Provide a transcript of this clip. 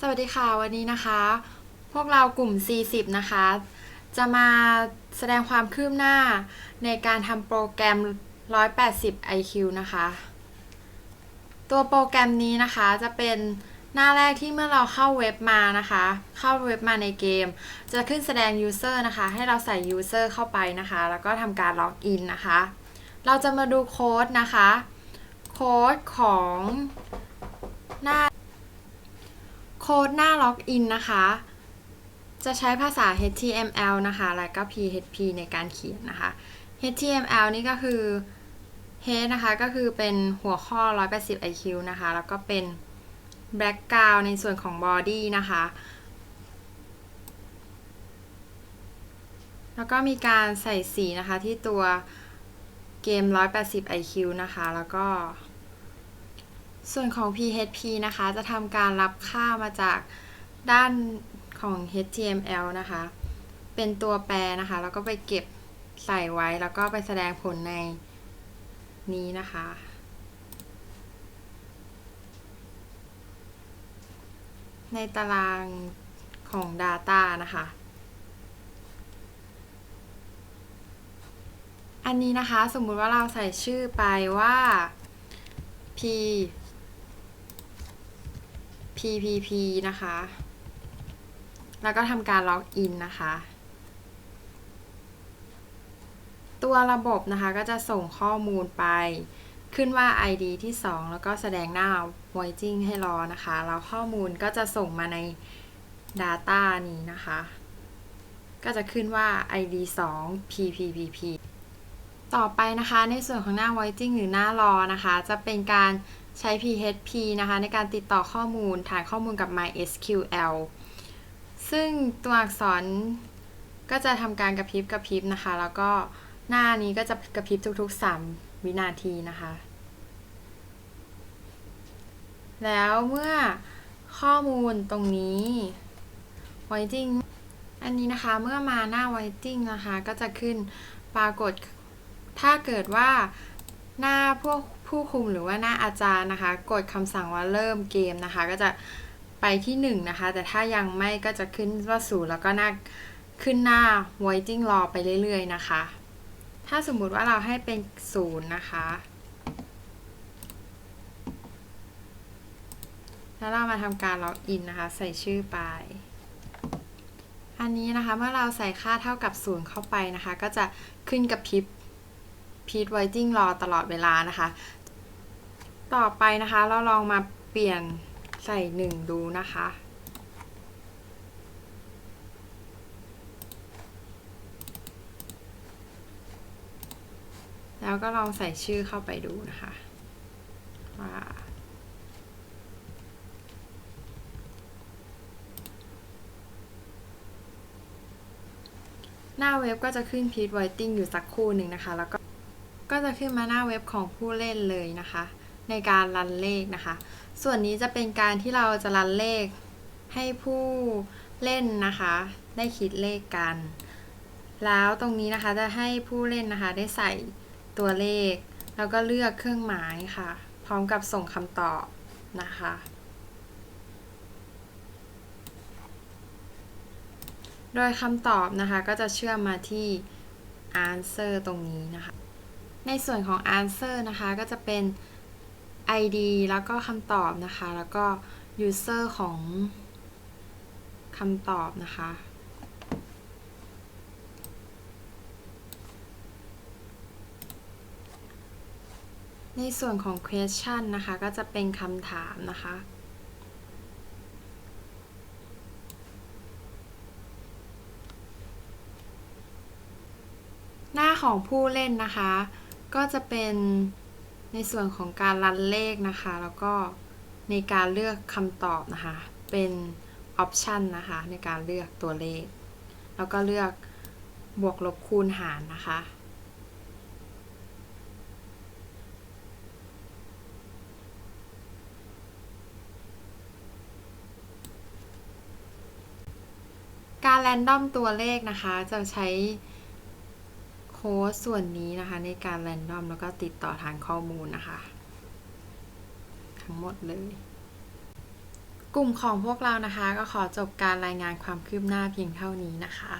สวัสดีค่ะวันนี้นะคะ พวกเรากลุ่ม 40 นะคะ จะมาแสดงความคืบหน้าในการทำโปรแกรม 180 IQ นะคะ ตัวโปรแกรมนี้นะคะจะเป็นหน้าแรกที่เมื่อเราเข้าเว็บมานะคะ เข้าเว็บมาในเกม จะขึ้นแสดง User นะคะ ให้เราใส่ User เข้าไปนะคะ แล้วก็ทำการล็อกอินนะคะ เราจะมาดูโค้ดนะคะ โค้ดของหน้า โค้ดหน้าล็อกอินนะคะ จะใช้ภาษา HTML นะคะ แล้วก็ PHP ในการเขียนนะคะ HTML นี่ก็คือ head นะคะก็คือเป็นหัวข้อ 180 IQ นะคะ แล้วก็เป็น background ในส่วนของ body นะคะ แล้วก็มีการใส่สีนะคะที่ตัวเกม 180 IQ นะคะ แล้วก็ ส่วนของ PHP นะคะจะทำการรับค่ามาจากด้านของ HTML นะคะ เป็นตัวแปรนะคะ แล้วก็ไปเก็บใส่ไว้แล้วก็ไปแสดงผลในนี้นะคะ ในตารางของ Data นะคะ อันนี้นะคะสมมุติว่าเราใส่ชื่อไปว่า p PPP นะคะ แล้วก็ทำการล็อกอินนะคะ ตัวระบบนะคะก็จะส่งข้อมูลไป ขึ้นว่า ID ที่ 2 แล้วก็แสดงหน้า voiding ให้รอนะคะ แล้วข้อมูลก็จะส่งมาใน Data นี้นะคะ ก็จะขึ้นว่า ID 2 PPPP ต่อไปนะคะในส่วนของหน้า voiding หรือหน้ารอนะคะ จะเป็นการ ใช้ PHP นะคะในการติดต่อข้อมูล ฐานข้อมูลกับ MySQL ซึ่งตัวอักษรก็จะทำการกระพริบกระพริบนะคะ แล้วก็หน้านี้ก็จะกระพริบทุกๆ 3 วินาทีนะคะ แล้วเมื่อข้อมูลตรงนี้ Voiding อันนี้นะคะเมื่อมาหน้า Voiding นะคะ ก็จะขึ้นปรากฏถ้าเกิดว่า หน้าพวกผู้คุมหรือว่าหน้าอาจารย์นะคะ กดคำสั่งว่าเริ่มเกมนะคะ ก็จะไปที่ 1 นะคะ แต่ถ้ายังไม่ก็จะขึ้นว่าศูนย์แล้วก็หน้าขึ้นหน้า waiting รอไปเรื่อยๆนะคะ ถ้าสมมุติว่าเราให้เป็นศูนย์นะคะ แล้วเรามาทำการล็อกอินนะคะ ใส่ชื่อไป อันนี้นะคะเมื่อเราใส่ค่าเท่ากับศูนย์เข้าไปนะคะ ก็จะขึ้นกับพริบ พีทไวจิ้งรอตลอดเวลานะคะ ต่อไปนะคะเราลองมาเปลี่ยนใส่หนึ่งดูนะคะแล้วก็ลองใส่ชื่อเข้าไปดูนะคะว่าหน้าเว็บก็จะขึ้นพีทไวติ้งอยู่สักครู่หนึ่งนะคะ แล้วก็ ก็จะขึ้นมาหน้าเว็บของผู้เล่นเลยนะคะ ในการรันเลขนะคะ ส่วนนี้จะเป็นการที่เราจะรันเลขให้ผู้เล่นนะคะ ได้คิดเลขกัน แล้วตรงนี้นะคะจะให้ผู้เล่นนะคะ ได้ใส่ตัวเลข แล้วก็เลือกเครื่องหมายค่ะ พร้อมกับส่งคำตอบนะคะโดยคำตอบนะคะก็จะเชื่อมมาที่ answer ตรงนี้นะคะ ในส่วนของ answer นะคะก็จะเป็น ID แล้วก็คำตอบนะคะ แล้วก็ user ของคำตอบนะคะ ในส่วนของ question นะคะ ก็จะเป็นคำถามนะคะหน้าของผู้เล่นนะคะ ก็จะเป็นในส่วนของการรันเลขนะคะ แล้วก็ในการเลือกคำตอบนะคะ เป็นออปชันนะคะ ในการเลือกตัวเลข แล้วก็เลือกบวกลบคูณหารนะคะ การแรนดอมตัวเลขนะคะ จะใช้ โค้ส่วนนี้นะคะในการแรนดอมแล้วก็ติดต่อฐานข้อมูลนะคะ ทั้งหมดเลย กลุ่มของพวกเรานะคะ ก็ขอจบการรายงานความคืบหน้าเพียงเท่านี้นะคะ